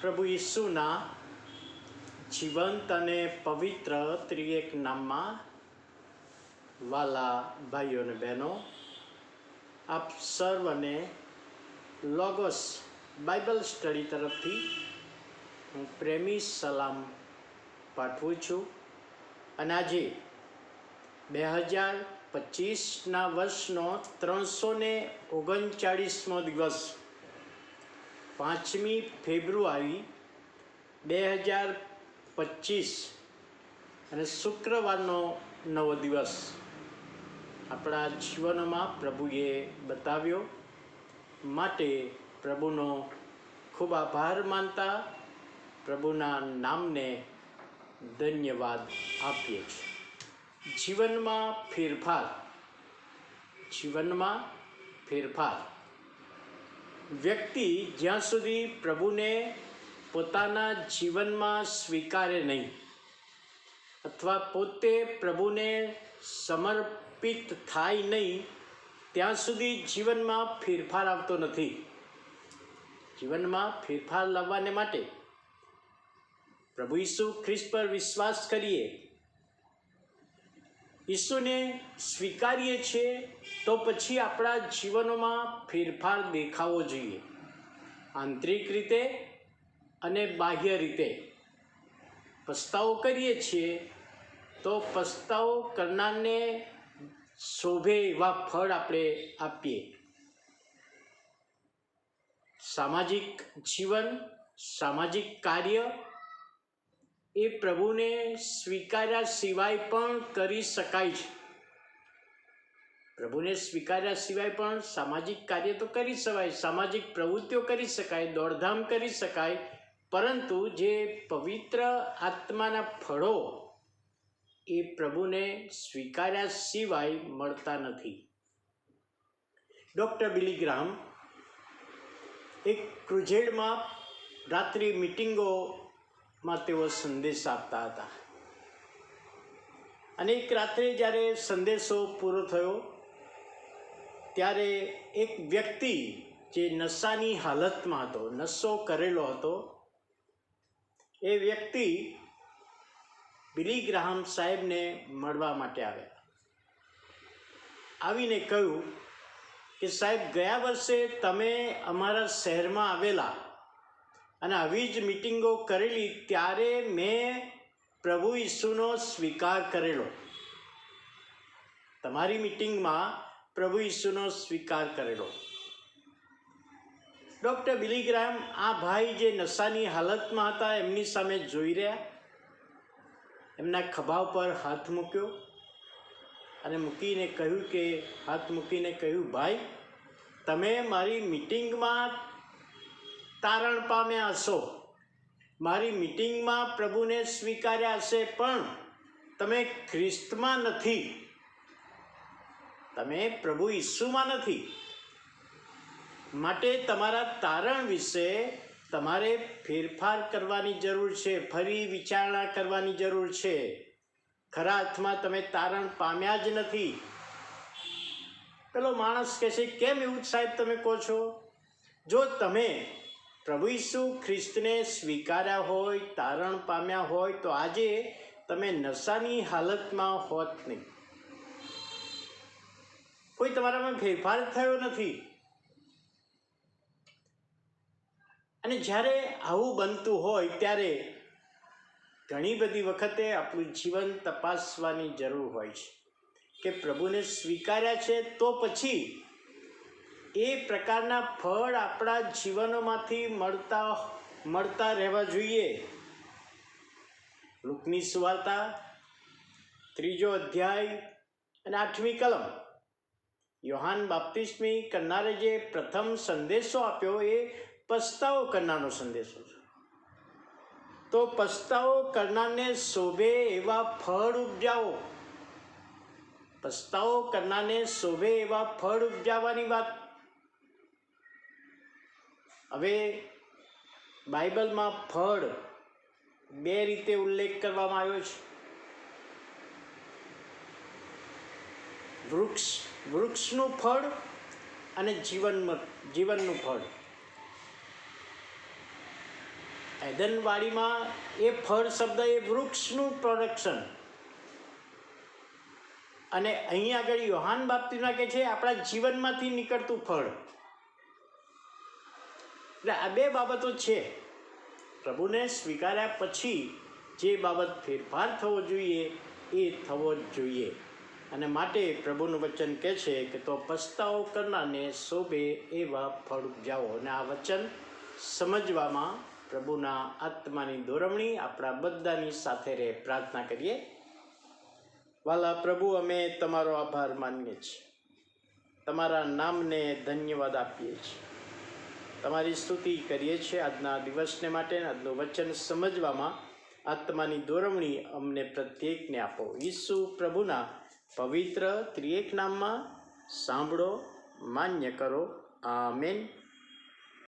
પ્રભુ ઈસુના જીવંત અને પવિત્ર ત્રિએક નામમાં વાલા ભાઈઓ અને બહેનો, આપ સર્વને લોગોસ બાઇબલ સ્ટડી તરફથી હું પ્રેમી સલામ પાઠવું છું. અને આજે બે હજાર પચીસના વર્ષનો ત્રણસો ને ઓગણચાળીસમો દિવસ પાંચમી ફેબ્રુઆરી બે હજાર પચીસ અને શુક્રવારનો નવો દિવસ આપણા જીવનમાં પ્રભુએ બતાવ્યો. માટે પ્રભુનો ખૂબ આભાર માનતા પ્રભુના નામને ધન્યવાદ આપીએ છીએ. જીવનમાં ફેરફાર જીવનમાં ફેરફાર. વ્યક્તિ જ્યાં સુધી પ્રભુને પોતાના જીવનમાં સ્વીકારે નહીં, અથવા પોતે પ્રભુને સમર્પિત થાય નહીં, ત્યાં સુધી જીવનમાં ફેરફાર આવતો નથી. જીવનમાં ફેરફાર લાવવાને માટે પ્રભુ ઈસુ ખ્રિસ્ત પર વિશ્વાસ કરીએ. ઈસુને સ્વીકારીએ છીએ તો પછી આપણા જીવનોમાં ફેરફાર દેખાવો જોઈએ. આંતરિક રીતે અને બાહ્ય રીતે. પસ્તાવો કરીએ છીએ તો પસ્તાવો કરનારને શોભે એવા ફળ આપણે આપીએ. સામાજિક જીવન, સામાજિક કાર્ય એ પ્રભુને સ્વીકાર્યા સિવાય પણ કરી શકાય છે. પ્રભુને સ્વીકાર્યા સિવાય પણ સામાજિક કાર્ય તો કરી શકાય, સામાજિક પ્રવૃત્તિઓ કરી શકાય, દોડધામ કરી શકાય, પરંતુ જે પવિત્ર આત્માના ફળો એ પ્રભુને સ્વીકાર્યા સિવાય મળતા નથી. ડૉક્ટર બિલીગ્રામ એક ક્રુઝેડમાં રાત્રિ મિટિંગોમાં તેઓ સંદેશ આપતા હતા. અને એક રાત્રે જ્યારે સંદેશો પૂરો થયો, ત્યારે એક વ્યક્તિ જે નશાની હાલતમાં હતો, નશો કરેલો હતો, એ વ્યક્તિ બિલી ગ્રાહમ સાહેબને મળવા માટે આવ્યા. આવીને કહ્યું કે સાહેબ, ગયા વર્ષે તમે અમારા શહેરમાં આવેલા અને આવી જ મિટિંગો કરેલી ત્યારે મેં પ્રભુ ઈસુનો સ્વીકાર કરેલો. તમારી મિટિંગમાં પ્રભુ ઈસુનો સ્વીકાર કરેલો. ડૉક્ટર બિલીગ્રામ આ ભાઈ જે નશાની હાલતમાં હતા, એમની સામે જોઈ રહ્યા. એમના ખભા પર હાથ મૂક્યો અને મૂકીને કહ્યું કે, હાથ મૂકીને કહ્યું, ભાઈ, તમે મારી મિટિંગમાં તારણ પામ્યા હશો. મારી મિટિંગમાં પ્રભુને સ્વીકાર્યા હશે, પણ તમે ખ્રિસ્તમાં નથી. તમે પ્રભુ ઈસુમાં નથી. માટે તમારા તારણ વિશે તમારે ફેરફાર કરવાની જરૂર છે, ફરી વિચારણા કરવાની જરૂર છે. ખરા અર્થમાં તમે તારણ પામ્યા જ નથી. પેલો માણસ કહે છે, કેમ એવું સાહેબ તમે કહો છો? જો તમે પ્રભુ ઈસુ ખ્રિસ્તને સ્વીકાર્યા હોય, તારણ પામ્યા હોય, તો આજે તમે નશાની હાલતમાં હોત નહીં. કોઈ તમારામાં ફેરફાર થયો નથી. અને જ્યારે આવું બનતું હોય, ત્યારે ઘણી બધી વખતે આપણું જીવન તપાસવાની જરૂર હોય છે કે પ્રભુને સ્વીકાર્યા છે તો પછી એ પ્રકારના ફળ આપણા જીવનોમાંથી મળતા મળતા રહેવા જોઈએ. લુકની સુવાર્તા, ત્રીજો અધ્યાય અને આઠમી કલમ. યોહાન બાપ્તિસ્મી કરનારે જે પ્રથમ સંદેશો આપ્યો એ પસ્તાવો કરનારનો સંદેશો છે. તો પસ્તાવો કરનારને શોભે એવા ફળ ઉપજાવો. પસ્તાવો કરનારને શોભે એવા ફળ ઉપજાવવાની વાત હવે બાઇબલમાં ફળ બે રીતે ઉલ્લેખ કરવામાં આવ્યો છે. વૃક્ષ, વૃક્ષનું ફળ અને જીવન જીવનનું ફળ. એદનવાડીમાં એ ફળ શબ્દ એ વૃક્ષનું પ્રોડક્શન. અને અહીં આગળ યોહાન બાપ્તિના કે છે, આપણા જીવનમાંથી નીકળતું ફળ. એટલે આ બે બાબતો છે. પ્રભુને સ્વીકાર્યા પછી જે બાબત ફેરફાર થવો જોઈએ, એ થવો જ જોઈએ. અને માટે પ્રભુનું વચન કહે છે કે, તો પસ્તાવો કરનારને શોભે એવા ફળ ઉપજાવો. અને આ વચન સમજવામાં પ્રભુના આત્માની દોરવણી આપણા બધાની સાથે રહે. પ્રાર્થના કરીએ. વાલા પ્રભુ, અમે તમારો આભાર માનીએ છીએ. તમારા નામને ધન્યવાદ આપીએ છીએ. તમારી સ્તુતિ કરીએ છીએ આજના દિવસને માટે આજનું વચન સમજવામાં. આત્માની દોરવણી અમને પ્રત્યેકને આપો. ઈસુ પ્રભુના પવિત્ર ત્રિએક નામમાં સાંભળો, માન્ય કરો. આમેન.